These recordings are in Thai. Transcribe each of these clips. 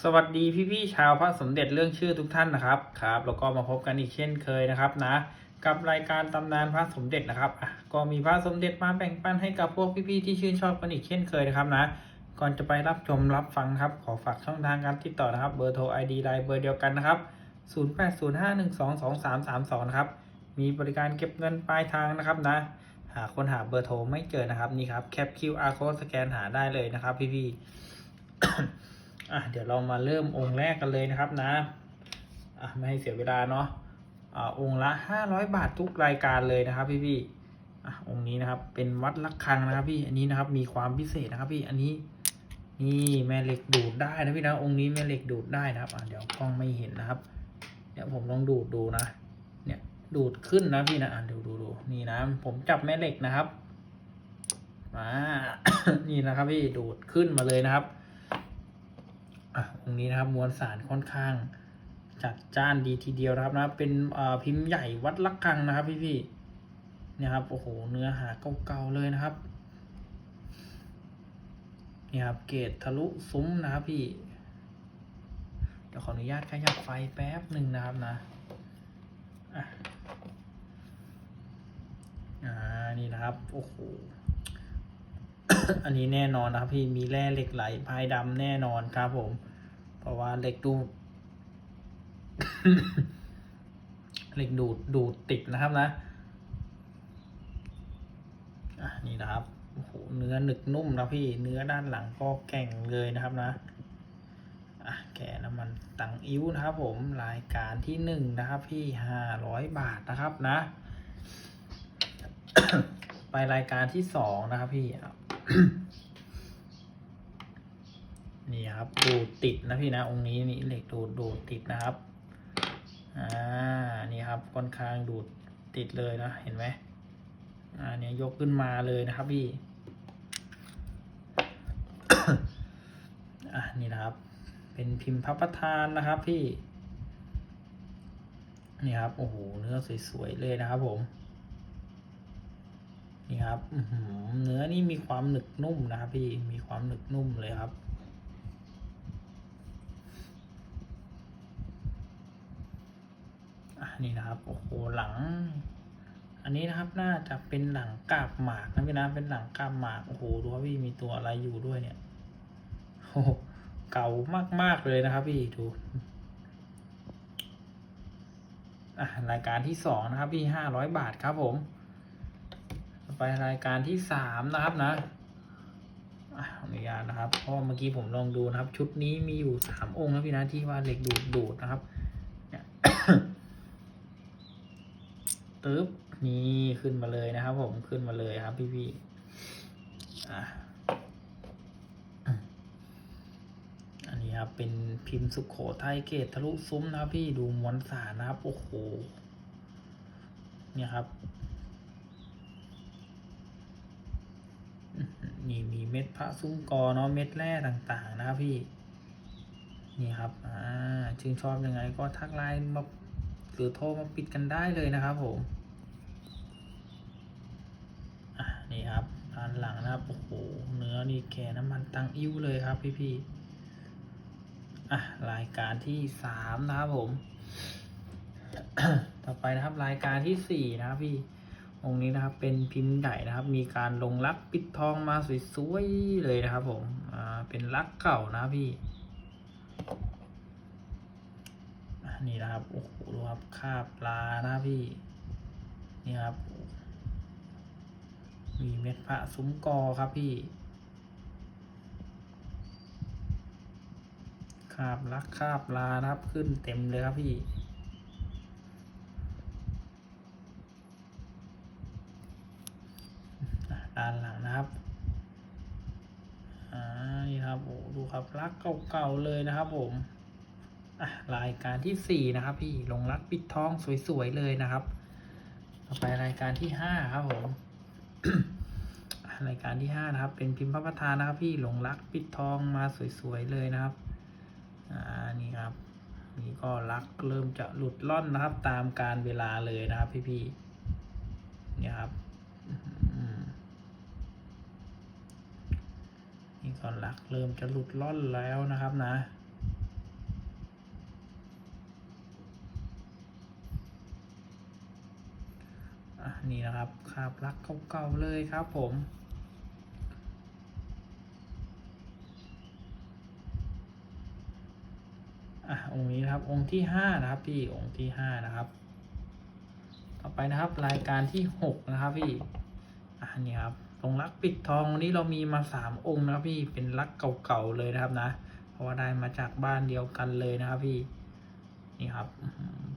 สวัสดีพี่ๆชาวพระสมเด็จเรื่องชื่อทุกท่านนะครับครับ แล้วก็มาพบกันอีกเช่นเคยนะครับนะ กับรายการตำนานพระสมเด็จนะครับอะก็มีพระสมเด็จมาแบ่งปันให้กับพวกพี่ๆที่ชื่นชอบกันอีกเช่นเคยนะครับนะ ก่อนจะไปรับชมรับฟังครับขอฝากช่องทางการติดต่อนะครับเบอร์โทร ID ไลน์เบอร์เดียวกันนะครับ 0805122332นะครับมีบริการเก็บเงินปลายทางนะครับนะ หาคนหาเบอร์โทรไม่เจอนะครับนี่ครับแคป QR code สแกนหาได้เลยนะครับ พี่ๆ อะเดี๋ยวเรามาเริ่มองค์แรกกันเลยนะครับนะอะไม่ให้เสียเวลาเนาะอ่าองค์ละห้าร้อยบาททุกรายการเลยนะครับ พี่พี่ๆอะองค์นี้นะครับ เป็นวัดละคังนะครับ พี่อันนี้นะครับ มีความพิเศษนะครับ พี่อันนี้นี่แม่เหล็กดูดได้นะพี่นะองค์นี้แม่เหล็กดูดได้นะครับอะเดี๋ยวกล้องไม่เห็นนะครับเดี๋ยวผมลองดูดดูนะเนี่ยดูดขึ้นนะพี่นะอะดูดูดูนี่นะ ผมจับแม่เหล็กนะครับมานี่นะครับพี่ดูดขึ้นมาเลยนะครับ อะองค์นี้นะครับมวลสารค่อนข้างจัดจ้านดีทีเดียวนะครับนะเป็นพิมพ์ใหญ่วัดลักกังนะครับ พี่พี่ๆเนี่ยครับโอ้โหเนื้อหาเก่าๆเลยนะครับเนี่ยครับเกรดทะลุซุ้มนะครับพี่เดี๋ยวขออนุญาตขยับไฟแป๊บหนึ่งนะครับนะอะอ่านี่นะครับโอ้โห อันนี้แน่นอนนะครับพี่มีแร่เหล็กไหลพายดำแน่นอนครับผม เพราะว่าเหล็กดูดเหล็กดูดดูดติดนะครับนะอะนี่นะครับโอ้โหเนื้อหนึกนุ่มนะพี่เนื้อด้านหลังก็แก่งเลยนะครับนะอะแกน้ำมันตังอิ้วนะครับผมรายการที่หนึ่งนะครับ พี่ห้าร้อยบาทนะครับนะ ไปรายการที่สองนะครับพี่ นี่ครับดูติดนะพี่นะองค์นี้นี่เหล็กดูดูติดนะครับอ่านี่ครับค่อนข้างดูดติดเลยนะเห็นไหมอ่าเนี่ยยกขึ้นมาเลยนะครับพี่อะนี่นะครับ เป็นพิมพ์พระประธานนะครับพี่นี่ครับโอ้โหเนื้อสวยๆเลยนะครับผม นี่ครับอื้อหือเนื้อนี่มีความหนึกนุ่มนะครับ พี่มีความหนึกนุ่มเลยครับอะนี่นะครับโอ้โหหลัง อันนี้นะครับน่าจะเป็นหลังกาบหมากนะพี่นะเป็นหลังกาบหมากโอ้โหดูว่าพี่มีตัวอะไรอยู่ด้วยเนี่ยโอ้โหเก่ามากๆเลยนะครับ พี่ดูอะรายการที่สองนะครับพี่ห้าร้อยบาทครับผมไป รายการที่สามนะครับนะอะขออนุญาตนะครับเพราะเมื่อกี้ผมลองดูนะครับ ชุดนี้มีอยู่สามองค์นะพี่นะที่ว่าเหล็กดูดดูดนะครับเนี่ยตึ๊บนี่ขึ้นมาเลยนะครับ ผมขึ้นมาเลยครับ พี่พี่อันนี้ครับเป็นพิมพ์สุขโขทัยเกตทะลุซุ้มนะครับ พี่ดูมวลสารนะครับโอ้โหเนี่ยครับ นี่มีเม็ดพระซุ้มกอเนาะเม็ดแร่ต่างๆนะครับพี่นี่ครับอ่าชื่นชอบยังไงก็ทักไลน์มาหรือโทรมาปิดกันได้เลยนะครับผมอะนี่ครับด้านหลังนะครับโอ้โหเนื้อนี่แก่น้ำมันตังอิ้วเลยครับพี่พี่ๆอะรายการที่สามนะครับผม ต่อไปนะครับรายการที่สี่นะครับพี่ องค์นี้นะครับเป็นพิมพ์ใหญ่นะครับ มีการลงลักปิดทองมาสวยๆเลยนะครับ ผมอ่าเป็นลักเก่านะพี่นี่นะครับโอ้โหดูครับคาบปลานะพี่นี่ครับ มีเม็ดพระซุ้มกอครับพี่คาบลักคาบปลานะครับขึ้นเต็มเลยครับพี่ อะด้านหลังนะครับ อ่า นี่ครับ ครับรักเก่าๆเลยนะครับผมรายการที่สี่นะครับ พี่ลงรักปิดทองสวยๆเลยนะครับ ต่อไปรายการที่ห้าครับผมรายการที่ห้านะครับ เป็นพิมพ์พระประธานนะครับ พี่หลงรักปิดทองมาสวยๆเลยนะครับอ่านี่ครับนี่ก็รักเริ่มจะหลุดล่อนนะครับ ตามการเวลาเลยนะครับ พี่ๆเนี่ยครับ นี่ก็หลักเริ่มจะหลุดล่อนแล้วนะครับนะ นี่นะครับคาบลักเก่าๆเลยครับผมอะองค์นี้นะครับองค์ที่ห้านะครับพี่องค์ที่ห้านะครับ ต่อไปนะครับรายการที่หกนะครับพี่อะนี่ครับ ตรงลักปิดทองวันนี้เรามีมาสามองค์นะครับพี่เป็นลักเก่าๆเลยนะครับนะ เพราะว่าได้มาจากบ้านเดียวกันเลยนะครับพี่นี่ครับ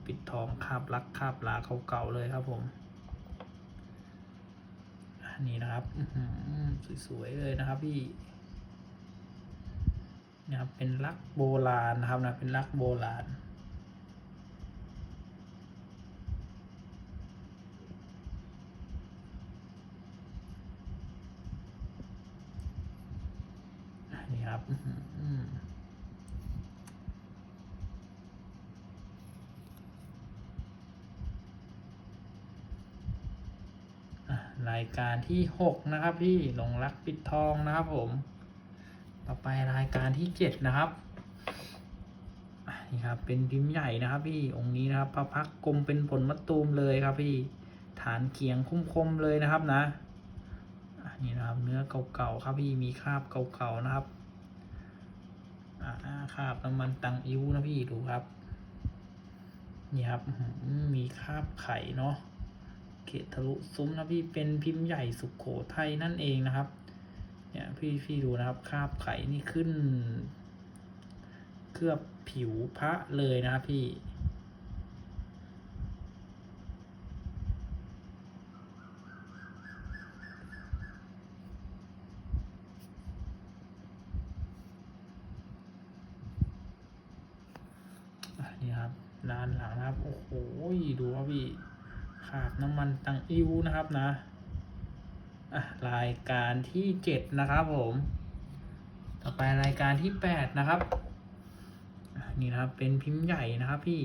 ปิดทองคาบลักคาบลาเก่าๆเลยครับผมอะนี่นะครับสวยๆเลยนะครับพี่นะครับเป็นลักโบราณนะครับนะเป็นลักโบราณ อะนี่ ครับรายการที่หกนะครับพี่หลงรักปิดทองนะครับผม ต่อไปรายการที่เจ็ดนะครับนี่ครับเป็นพิมพ์ใหญ่นะครับพี่องค์นี้นะครับพระพักกลมเป็นผลมะตูมเลยครับพี่ฐานเขียงคุ้มๆเลยนะครับนะอะนี่นะครับเนื้อเก่าๆครับพี่มีคราบเก่าๆนะครับ คราบน้ำมันตังอิ้วนะพี่ดูครับ นี่ครับมีคราบไข่เนาะเกตทะลุซุ้มนะพี่เป็นพิมพ์ใหญ่สุขโขทัยนั่นเองนะครับ เนี่ยพี่พี่ดูนะครับคราบไข่นี่ขึ้น เคลือบผิวพระเลยนะครับพี่ อะนี่ครับด้านหลังนะครับ โอ้โหดูครับพี่ขาบน้ำมันตังอิวนะครับนะรายการที่เจ็ดนะครับผม ต่อไปรายการที่แปดนะครับ นี่นะครับเป็นพิมพ์ใหญ่นะครับพี่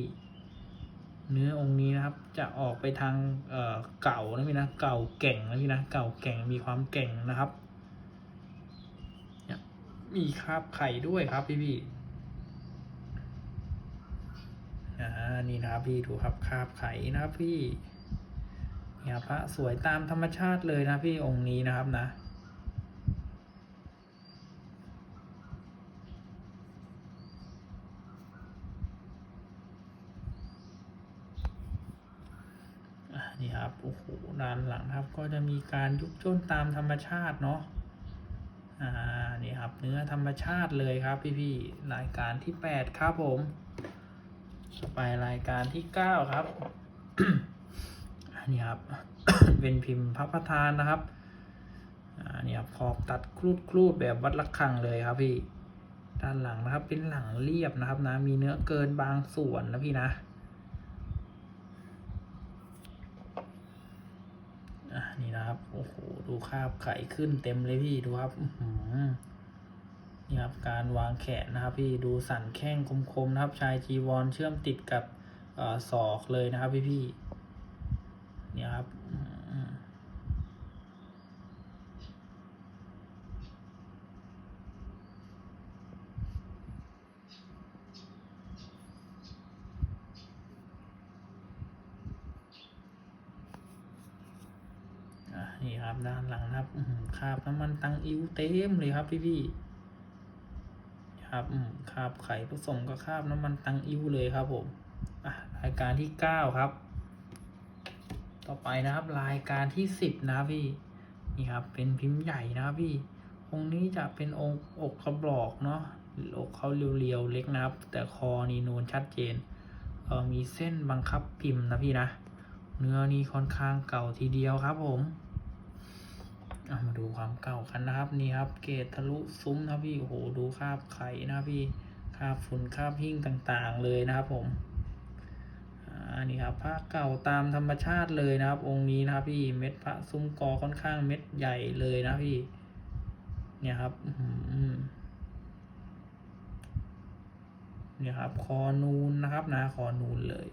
เนื้อองค์นี้นะครับ จะออกไปทางเอ่อเก่านะพี่นะ เก่าแก่งนะพี่นะ เก่าแก่งมีความแก่งนะครับ มีคราบไข่ด้วยครับพี่พี่อ่า นี่นะครับพี่ดูครับคราบไข่นะครับพี่ เนี่ยพระสวยตามธรรมชาติเลยนะพี่องค์นี้นะครับนะ นี่ครับโอ้โหด้านหลังครับ ก็จะมีการยุบย่นตามธรรมชาติเนาะอ่านี่ครับเนื้อธรรมชาติเลยครับพี่ๆรายการที่แปดครับผม ไปรายการที่เก้าครับ นนี้ครับ เป็นพิมพ์พระประธานนะครับอ่านี่ครับขอบตัดครูดครูดแบบวัดระฆังเลยครับพี่ด้านหลังนะครับ เป็นหลังเรียบนะครับ นะ มีเนื้อเกินบางส่วนนะพี่นะอะนี่นะครับ โอ้โห ดูคราบไข่ขึ้นเต็มเลยพี่ ดูครับอื้อหือนี่ครับ การวางแขนนะครับ พี่ ดูสันแข้งคมๆนะครับ ชายจีวรเชื่อมติดกับอ่อศอกเลยนะครับ พี่พี่ เนี่ยครับอืมนี่ครับด้านหลังครับคาบน้ำมันตังอิวเต็มเลยครับพี่พี่ๆครับคาบไข่ผสมกับคาบน้ำมันตังอิวเลยครับผมอะรายการที่เก้าครับ ต่อไปนะครับ รายการที่สิบนะครับพี่นี่ครับ เป็นพิมพ์ใหญ่นะครับพี่ องค์นี้จะเป็นองค์อกกระบอกเนาะอกเขาเรียวๆเล็กนะครับ แต่คอนี่นูนชัดเจนเออมีเส้นบังคับพิมพ์นะพี่นะ เนื้อนี่ค่อนข้างเก่าทีเดียวครับผมเอามาดูความเก่ากันนะครับนี่ครับ เกตทะลุซุ้มนะพี่โอ้โหดูคราบไข่นะพี่คราบฝุ่นคราบหิ้งต่างๆเลยนะครับผม นี่ครับพระเก่าตามธรรมชาติเลยนะครับ องค์นี้นะครับ พี่เม็ดพระซุ้มกอค่อนข้างเม็ดใหญ่เลยนะพี่ เนี่ยครับเนี่ยครับ คอนูนนะครับนะคอนูนเลย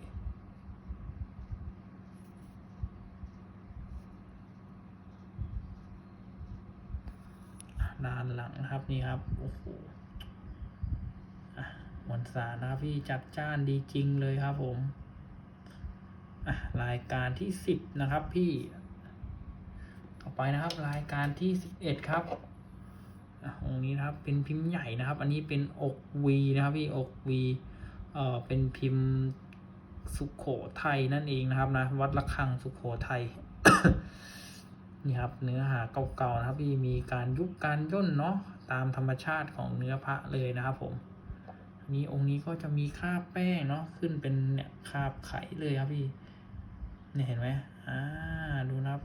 ด้านหลังนะครับนี่ครับโอ้โหอะมวลสารนะครับพี่จัดจ้านดีจริงเลยครับผม รายการที่สิบนะครับพี่ต่อไปนะครับ รายการที่สิบเอ็ดครับอะองค์นี้นะครับเป็นพิมพ์ใหญ่นะครับ อันนี้เป็นอกวีนะครับพี่อกวีเอ่อเป็นพิมพ์สุขโขทัยนั่นเองนะครับนะวัดระฆังสุขโขทัยนี่ครับเนื้อหาเก่าๆนะครับ พี่มีการยุบการย่นเนาะตามธรรมชาติของเนื้อพระเลยนะครับผมอันนี้องค์นี้ก็จะมีคราบแป้งเนาะขึ้นเป็นเนี่ยคราบไข่เลยครับพี่ นี่ยเห็นไหมอ่า ดูนะครับ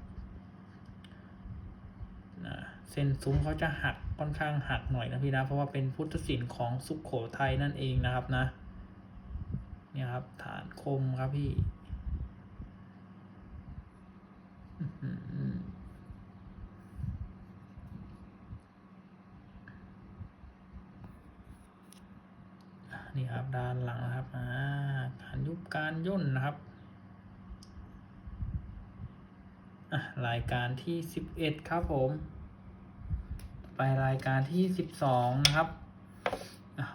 อ่าเส้นซุ้มเขาจะหักค่อนข้างหักหน่อยนะพี่นะ เพราะว่าเป็นพุทธศิลป์ของสุขโขทัยนั่นเองนะครับนะ เนี่ยครับ ฐานคมครับพี่อือหือนี่ครับด้านหลังนะครับ อ่า การยุบการย่นนะครับ อะ รายการที่สิบเอ็ดครับผม ไปรายการที่สิบสองนะครับ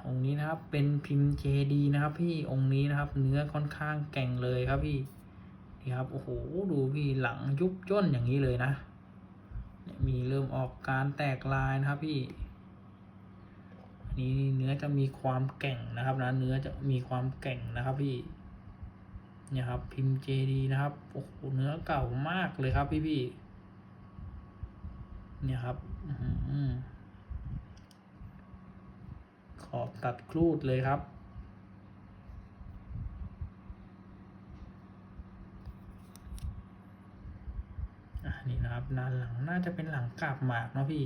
องค์นี้นะครับเป็นพิมพ์เจดีนะครับ พี่องค์นี้นะครับ เนื้อค่อนข้างแก่งเลยครับพี่นี่ครับโอ้โหดูพี่หลังยุบย่นอย่างนี้เลยนะมีเริ่มออกการแตกลายนะครับพี่นนี้เนื้อจะมีความแก่งนะครับนะเนื้อจะมีความแก่งนะครับพี่ เนี่ยครับ พิมพ์เจดีนะครับโอ้โหเนื้อเก่ามากเลยครับพี่พี่เนี่ยครับอขอบตัดครูดเลยครับอะนี่นะครับด้านหลังน่าจะเป็นหลังกาบหมากเนาะพี่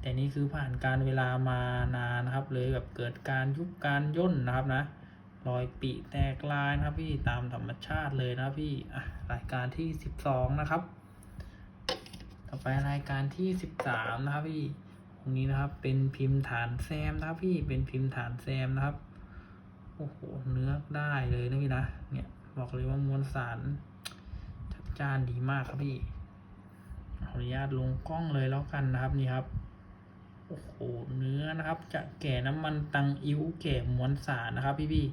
แต่นี่คือผ่านการเวลามานานนะครับ เลยแบบเกิดการยุบการย่นนะครับนะ รอยปีแตกลายนะครับพี่ตามธรรมชาติเลยนะพี่อะรายการที่สิบสองนะครับ ต่อไปรายการที่สิบสามนะครับพี่ตรงนี้นะครับ เป็นพิมพ์ฐานแซมนะครับพี่เป็นพิมพ์ฐานแซมนะครับโอ้โหเนื้อได้เลยนะพี่นะเนี่ยบอกเลยว่ามวลสารจัดจ้านดีมากครับพี่ขออนุญาตลงกล้องเลยแล้วกันนะครับนี่ครับโอ้โหเนื้อนะครับ จะแก่น้ำมันตังอิ้วแก่มวลสารนะครับพี่พี่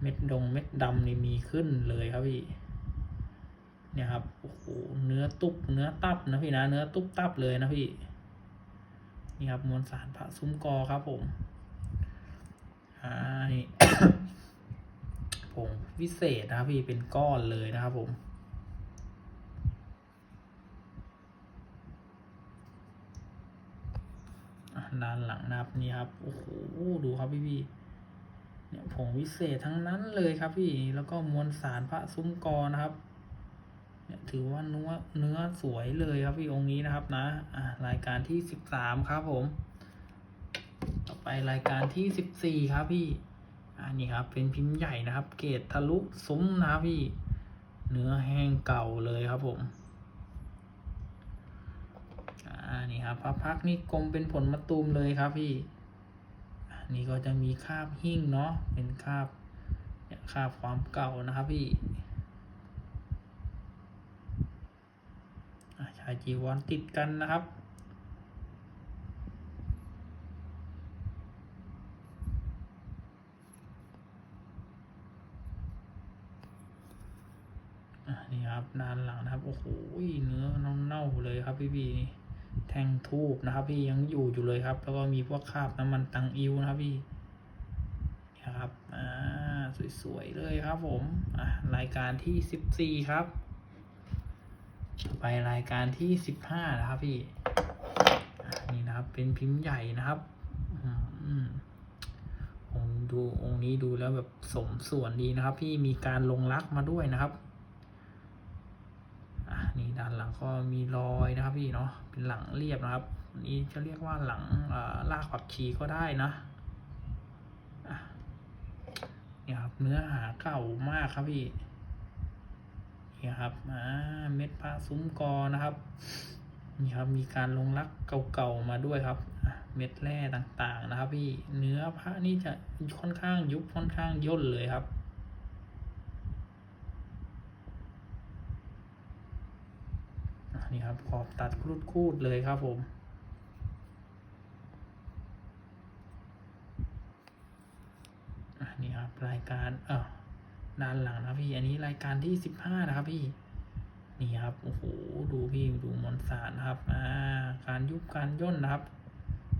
เม็ดดงเม็ดดำนี่มีขึ้นเลยครับพี่เนี่ยครับโอ้โหเนื้อตุบเนื้อตับนะพี่นะเนื้อตุบตับเลยนะพี่นี่ครับมวลสารพระซุ้มกอครับผมอ่านี่ผงวิเศษนะครับพี่เป็นก้อนเลยนะครับผมด้านหลังนะครับนี่ครับโอ้โหดูครับพี่พี่ เนี่ยผงวิเศษทั้งนั้นเลยครับพี่แล้วก็มวลสารพระซุ้มกอนะครับเนี่ยถือว่าเนื้อเนื้อสวยเลยครับพี่องค์นี้นะครับนะอะรายการที่สิบสามครับผม ต่อไปรายการที่สิบสี่ครับพี่อันนี้ครับเป็นพิมพ์ใหญ่นะครับ เกรดทะลุซุ้มนะครับพี่ เนื้อแห้งเก่าเลยครับผมอ่านี่ครับพระพักนี่กลมเป็นผลมะตูมเลยครับพี่ นี่ก็จะมีคาบหิ้งเนาะเป็นคาบคาบความเก่านะครับพี่ชายจีวรติดกันนะครับนี่ครับด้านหลังนะครับ โอ้โหเนื้อนองเน่าเลยครับพี่พี่นี่ แทงทูบนะครับ พี่ยังอยู่อยู่เลยครับ แล้วก็มีพวกคราบน้ำมันตังอิวนะครับพี่นี่ครับอ่าสวยๆเลยครับผมอะรายการที่สิบสี่ครับ ไปรายการที่สิบห้านะครับพี่นี่นะครับ เป็นพิมพ์ใหญ่นะครับอืมองค์ดูองค์นี้ดูแล้วแบบสมส่วนดีนะครับ พี่มีการลงรักมาด้วยนะครับ นี่ด้านหลังก็มีรอยนะครับพี่เนาะเป็นหลังเรียบนะครับนนี้จะเรียกว่าหลังลากผักชีก็ได้นะอะนี่ครับเนื้อหาเก่ามากครับพี่นี่ครับอ่าเม็ดพระซุ้มกอนะครับนี่ครับมีการลงรักเก่าๆมาด้วยครับเม็ดแร่ต่างๆนะครับ พี่เนื้อพระนี่จะค่อนข้างยุบค่อนข้างย่นเลยครับ อะ นี่ครับขอบตัดครูดคูดๆเลยครับผมนี่ครับรายการเออด้านหลังนะพี่อันนี้รายการที่สิบห้านะครับพี่นี่ครับโอ้โหดูพี่ดูมอนสารนะครับอ่าการยุบการย่นนะครับ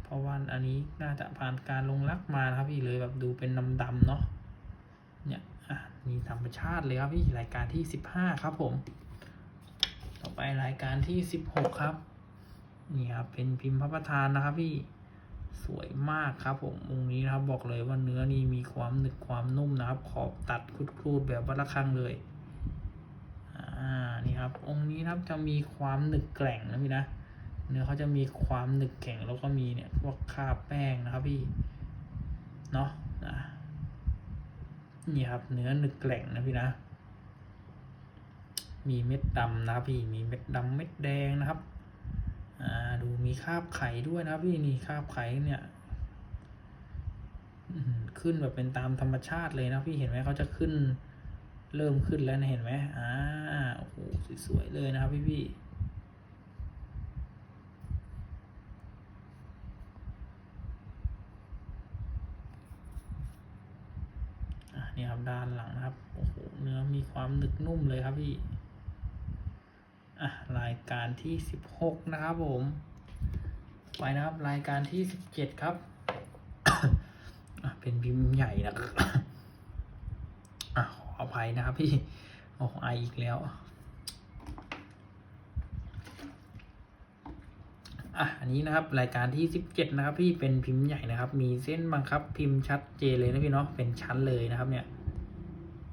เพราะว่าอันนี้น่าจะผ่านการลงรักมานะครับพี่เลยแบบดูเป็นดำๆเนาะเนี่ยอะนี่ธรรมชาติเลยครับพี่รายการที่สิบห้าครับผม ต่อไปรายการที่สิบหกครับ นี่ครับ เป็นพิมพ์พระประธานนะครับพี่สวยมากครับผมองค์นี้นะครับบอกเลยว่าเนื้อนี่มีความหนึบความนุ่มนะครับ ขอบตัดครูดๆแบบวัดระฆังเลยอ่านี่ครับ องค์นี้นะครับจะมีความหนึบแกร่งนะพี่นะเนื้อเขาจะมีความหนึบแข็งแล้วก็มีเนี่ยพวกคาบแป้งนะครับพี่เนาะนะนี่ครับเนื้อหนึบแกร่งนะพี่นะ มีเม็ดดำนะครับพี่มีเม็ดดำเม็ดแดงนะครับอ่าดูมีคราบไข่ด้วยนะครับพี่นี่คราบไข่เนี่ยขึ้นแบบเป็นตามธรรมชาติเลยนะพี่เห็นไหมเขาจะขึ้นเริ่มขึ้นแล้วนะเห็นไหมอ่าโอ้โหสวยๆเลยนะครับพี่พี่อะนี่ครับด้านหลังนะครับโอ้โหเนื้อมีความหนึบนุ่มเลยครับพี่ อะรายการที่สิบหกนะครับผม ไปนะครับ รายการที่สิบเจ็ดครับเป็นพิมพ์ใหญ่นะครับอะขออภัยนะครับพี่โอ้ไออีกแล้วอะอันนี้นะครับรายการที่สิบเจ็ดนะครับ พี่เป็นพิมพ์ใหญ่นะครับ มีเส้นบังคับ พิมพ์ชัดเจนเลยนะพี่เนาะเป็นชั้นเลยนะครับ เนี่ย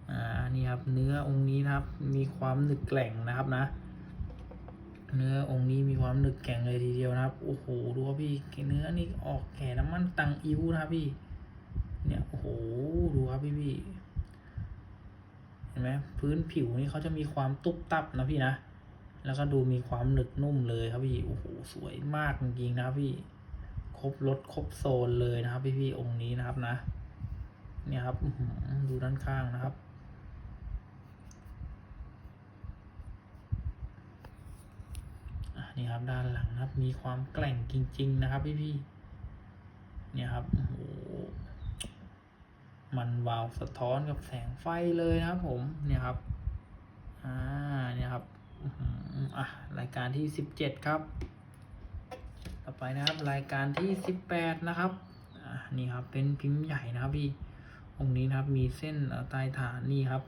อ่านี่ครับ เนื้อองค์นี้นะครับ มีความหนึบแกร่งนะครับนะ เนื้อองค์นี้มีความหนึบแข็งเลยทีเดียวนะครับ โอ้โห ดูครับพี่ เนื้อนี่ออกแก่น้ำมันตังอิ้วนะครับพี่ เนี่ย โอ้โห ดูครับพี่พี่ เห็นไหมพื้นผิวนี่เขาจะมีความตุบตับนะพี่นะ แล้วก็ดูมีความหนึบนุ่มเลยครับพี่ โอ้โห สวยมากจริงๆนะครับพี่ ครบรถครบโซนเลยนะครับ พี่พี่องค์นี้นะครับนะ เนี่ยครับ ดูด้านข้างนะครับ อะครับ ด้านหลังนะครับ มีความแกร่งจริง ๆ นะครับ พี่ๆเนี่ยครับโอ้โหมันวาวสะท้อนกับแสงไฟเลยนะครับผมเนี่ยครับอ่าเนี่ยครับอะรายการที่สิบเจ็ดครับ ต่อไปนะครับรายการที่สิบแปดนะครับอะนี่ครับเป็นพิมพ์ใหญ่นะครับพี่องค์นี้นะครับมีเส้นใต้ฐานนี่ครับ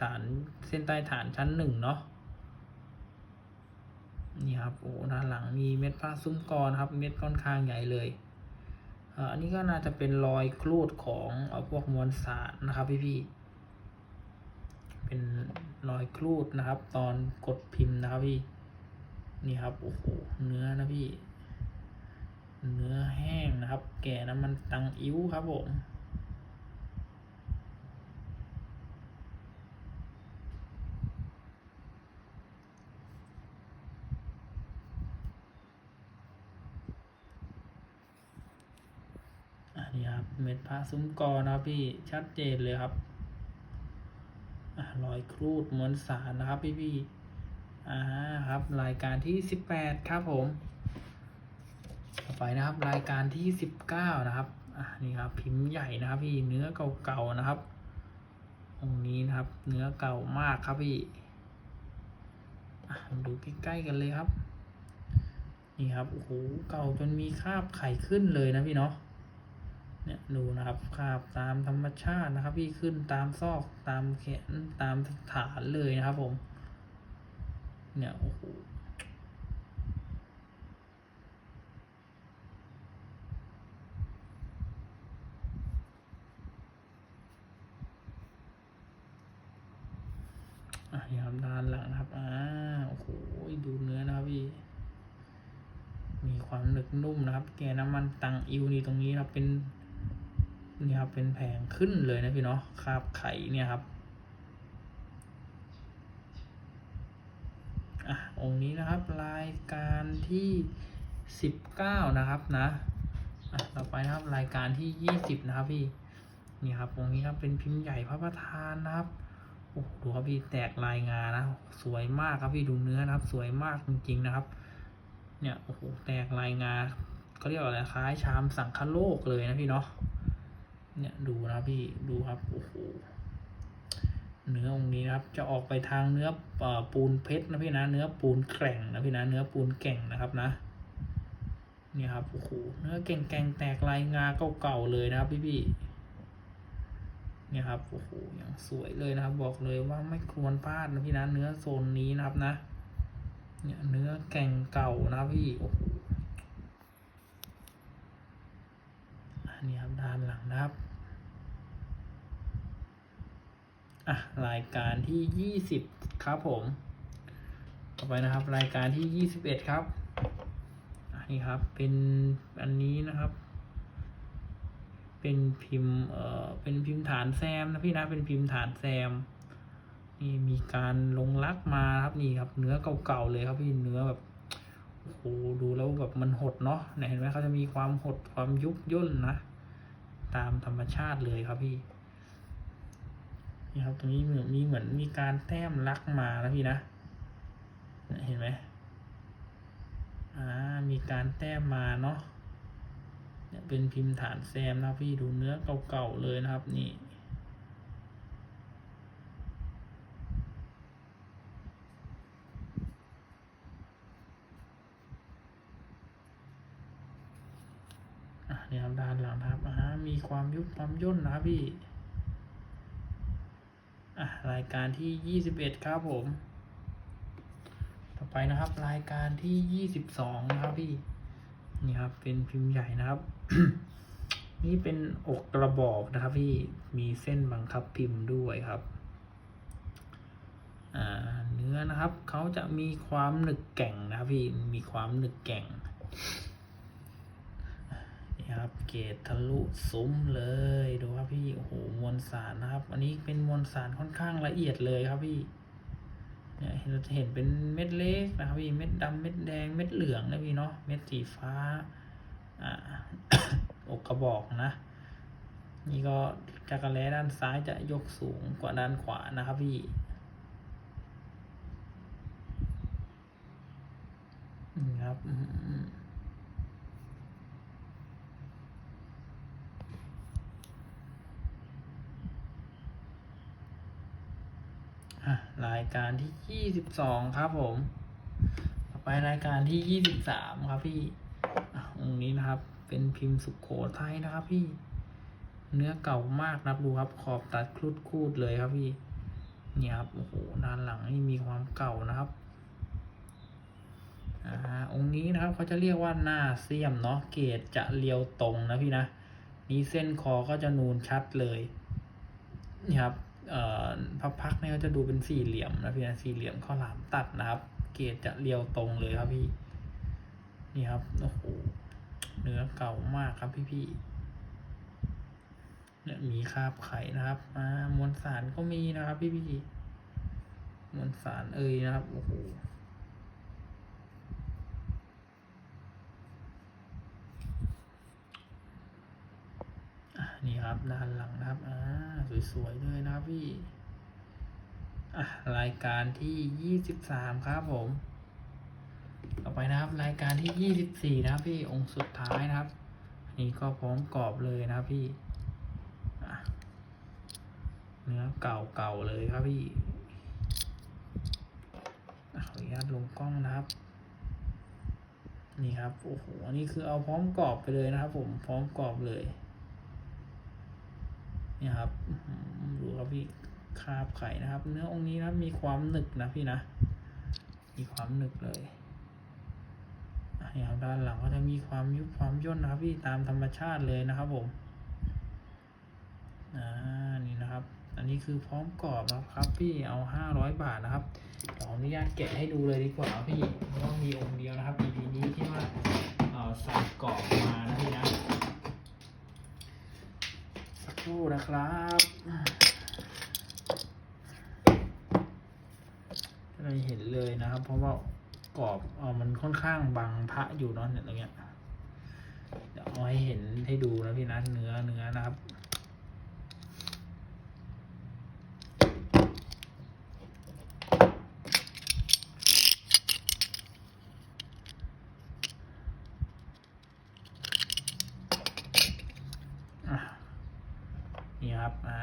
ฐานเส้นใต้ฐานชั้นหนึ่งเนาะ นี่ครับโอ้ด้านหลังมีเม็ดผ้าซุ้มกรครับ เม็ดค่อนข้างใหญ่เลยเอ,อันนี้ก็น่าจะเป็นรอยครูดของเอ่อพวกมวลสารนะครับพี่พี่ๆเป็นรอยครูดนะครับ ตอนกดพิมพ์นะครับพี่นี่ครับโอ้โหเนื้อนะพี่ เนื้อแห้งนะครับ แก่น้ำมันตังอิ้วครับผม อันนี้ครับเม็ดผ้า ซุ้มกอนะครับพี่ชัดเจนเลยครับอรอยครูดมวลสารนะครับพี่พี่อ่าครับ รายการที่สิบแปดครับผม ต่อไปนะครับ รายการที่สิบเก้านะครับอะนี่ครับ พิมพ์ใหญ่นะครับพี่เนื้อเก่าๆนะครับองนี้นะครับ เนื้อเก่ามากครับพี่ดูใกล้ๆกันเลยครับ นี่ครับโอ้โหเก่าจนมีคราบไข่ขึ้นเลยนะพี่เนาะ เนี่ยดูนะครับคาบตามธรรมชาตินะครับ พี่ขึ้นตามซอกตามแขนตามฐานเลยนะครับผม เนี่ยโอ้โหอะนี่ครับด้านหลังนะครับ อ่า โอ้โห ดูเนื้อนะครับพี่ มีความหนึบนุ่มนะครับ แกน้ำมันตังอิวนี่ตรงนี้ครับ เป็น นี่ครับเป็นแผงขึ้นเลยนะพี่เนาะคาบไข่เนี่ยครับอะองค์นี้นะครับรายการที่สิบเก้านะครับนะอะต่อไปนะครับรายการที่ยี่สิบนะครับพี่นี่ครับองค์นี้ครับเป็นพิมพ์ใหญ่พระประธานนะครับโอ้โหดูครับพี่แตกลายงานะสวยมากครับพี่ดูเนื้อนะครับ สวยมากจริงๆนะครับ เนี่ยโอ้โหแตกลายงาเขาเรียกว่าอะไรคล้ายชามสังคโลกเลยนะพี่เนาะ เนี่ยดูนะพี่ดูครับโอ้โหเนื้อองค์นี้นะครับ จะออกไปทางเนื้อปูนเพชรนะพี่นะ เนื้อปูนแกร่งนะพี่นะ เนื้อปูนแก่งนะครับนะเนี่ยครับโอ้โหเนื้อแก่งแกงแตกลายงาเก่าๆเลยนะครับพี่พี่เนี่ยครับโอ้โหอย่างสวยเลยนะครับ บอกเลยว่าไม่ควรพลาดนะพี่นะ เนื้อโซนนี้นะครับนะ เนี่ยเนื้อแก่งเก่านะพี่โอ้โห อันนี้ครับด้านหลังนะครับอะรายการที่ยี่สิบครับผม ต่อไปนะครับ รายการที่ยี่สิบเอ็ดครับอันนี้ครับเป็นอันนี้นะครับ เป็นพิมพ์เอ่อเป็นพิมพ์ฐานแซมนะพี่นะเป็นพิมพ์ฐานแซมนี่มีการลงลักมาครับนี่ครับ เนื้อเก่าๆเลยครับพี่เนื้อแบบโอ้โหดูแล้วแบบมันหดเนาะเนี่ยเห็นไหมเขาจะมีความหดความยุบย่นนะ ตามธรรมชาติเลยครับพี่นี่ครับตรงนี้เหมือนมีเหมือนมีการแต้มลักมานะพี่นะเห็นไหมอ่ามีการแต้มมาเนาะเนี่ยเป็นพิมพ์ฐานแซมนะพี่ดูเนื้อเก่าๆเลยนะครับ นี่ อะเนี่ยครับด้านหลังนะครับอ่ามี ความยุบความย่นนะพี่อะรายการที่ยี่สิบเอ็ดครับผม ต่อไปนะครับ รายการที่ยี่สิบสองนะครับพี่ นี่ครับ เป็นพิมพ์ใหญ่นะครับ นี่เป็นอกกระบอกนะครับพี่ มีเส้นบังคับพิมพ์ด้วยครับเนื้อนะครับเขาจะมีความหนึกแก่งนะครับพี่ มีความหนึกแก่ง ครับ เกตทะลุซุ้มเลยดูครับพี่โอ้โหมวลสารนะครับ อันนี้เป็นมวลสารค่อนข้างละเอียดเลยครับพี่เนี่ยเราจะเห็นเป็นเม็ดเล็กนะครับพี่เม็ดดำเม็ดแดงเม็ดเหลืองนะพี่เนาะเม็ดสีฟ้าอ่าอกกระบอกนะ นี่ก็จักรแล้ด้านซ้ายจะยกสูงกว่าด้านขวานะครับพี่นี่ครับอืม อะราย การที่ยี่สิบสองครับผม ต่อไปรายการที่ยี่สิบสามครับพี่องค์นี้นะครับ เป็นพิมพ์สุขโขทัยนะครับพี่ เนื้อเก่ามากนะครับดูครับขอบตัดครุดคูดเลยครับพี่เนี่ยครับโอ้โหด้านหลังนี่มีความเก่านะครับอ่าองค์นี้นะครับเขาจะเรียกว่าหน้าเสียมเนาะเกรดจะเรียวตรงนะพี่นะนี้เส้นคอก็จะนูนชัดเลยนี่ครับ พับพักเนี่ยก็จะดูเป็นสี่เหลี่ยมนะพี่นะสี่เหลี่ยมข้าหลามตัดนะครับ เกรดจะเรียวตรงเลยครับพี่ นี่ครับโอ้โหเนื้อเก่ามากครับพี่พี่ๆเนี่ยมีคราบไข่นะครับอ่ามวลสารก็มีนะครับ พี่พี่มวลสารเอ่ยนะครับโอ้โหนี่ครับด้านหลังนะครับอ่าสวยๆเลยนะครับพี่ รายการที่ยี่สิบสามครับผม ต่อไปนะครับรายการที่ยี่สิบสี่นะครับพี่องค์สุดท้ายนะครับ อันนี้ก็พร้อมกรอบเลยนะพี่เนื้อเก่าๆเลยครับพี่ขออนุญาตลงกล้องนะครับ นี่ครับโอ้โหอันนี้คือเอาพร้อมกรอบไปเลยนะครับ ผมพร้อมกรอบเลยนี่ครับดูครับพี่ คาบไข่นะครับ เนื้อองค์นี้นะมีความหนึกนะพี่นะ มีความหนึกเลยอะเนี่ยครับด้านหลังก็จะมีความยุบความย่นนะครับพี่ตามธรรมชาติเลยนะครับผมอ่านี่นะครับ อันนี้คือพร้อมกรอบนะครับ พี่เอาห้าร้อยบาทนะครับเดี๋ยวขออนุญาตแกะให้ดูเลยดีกว่าพี่เพราะว่ามีองค์เดียวนะครับ EP นี้ที่ว่าเอ่อใส่กรอบมานะพี่นะสักครู่นะครับ ไม่เห็นเลยนะครับ เพราะว่ากรอบเออมันค่อนข้างบังพระอยู่เนาะเนี่ยตรงเนี้ยเดี๋ยวเอาให้เห็นให้ดูนะพี่นะเนื้อเนื้อนะครับ อะ นี่ครับ อ่า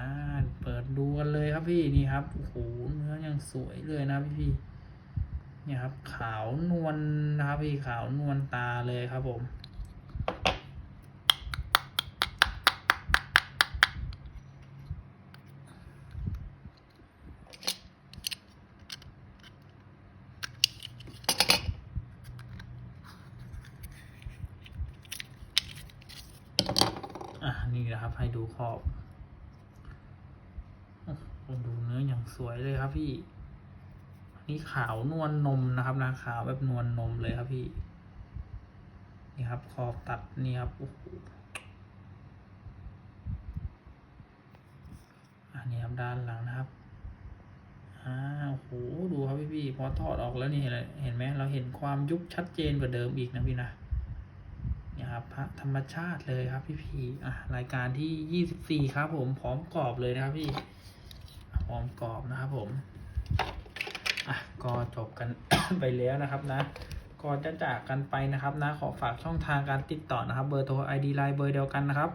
เปิดดูกันเลยครับ พี่นี่ครับโอ้โหเนื้อยังสวยเลยนะพี่พี่เนี่ยครับ ขาวนวลนะครับพี่ขาวนวลตาเลยครับผมอะนี่นะครับให้ดูขอบโอ้โหดูเนื้ออย่าง สวยเลยครับพี่ นี่ขาวนวลนมนะครับนะขาวแบบนวลนมเลยครับพี่ นี่ครับขอบตัดนี่ครับโอ้โหอันนี้ครับด้านหลังนะครับอ่าโอ้โหดูครับพี่พี่พอถอดออกแล้วนี่เห็นเห็นไหมเราเห็นความยุบชัดเจนกว่าเดิมอีกนะพี่นะนี่ครับพระธรรมชาติเลยครับพี่พีอะรายการที่ยี่สิบสี่ครับผมพร้อมกรอบเลยนะครับพี่ พร้อมกรอบนะครับผมอะก็จบกันไปแล้วนะครับนะก่อนจะจากกันไปนะครับนะขอฝากช่องทางการติดต่อนะครับ เบอร์โทร ID ไลน์เบอร์เดียวกันนะครับ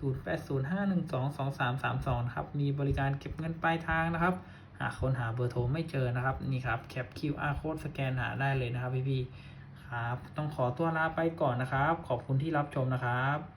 0805122332นะครับมีบริการเก็บเงินปลายทางนะครับ หากคนหาเบอร์โทรไม่เจอนะครับนี่ครับแคป QR code สแกนหาได้เลยนะครับพี่ๆครับ ต้องขอตัวลาไปก่อนนะครับ ขอบคุณที่รับชมนะครับ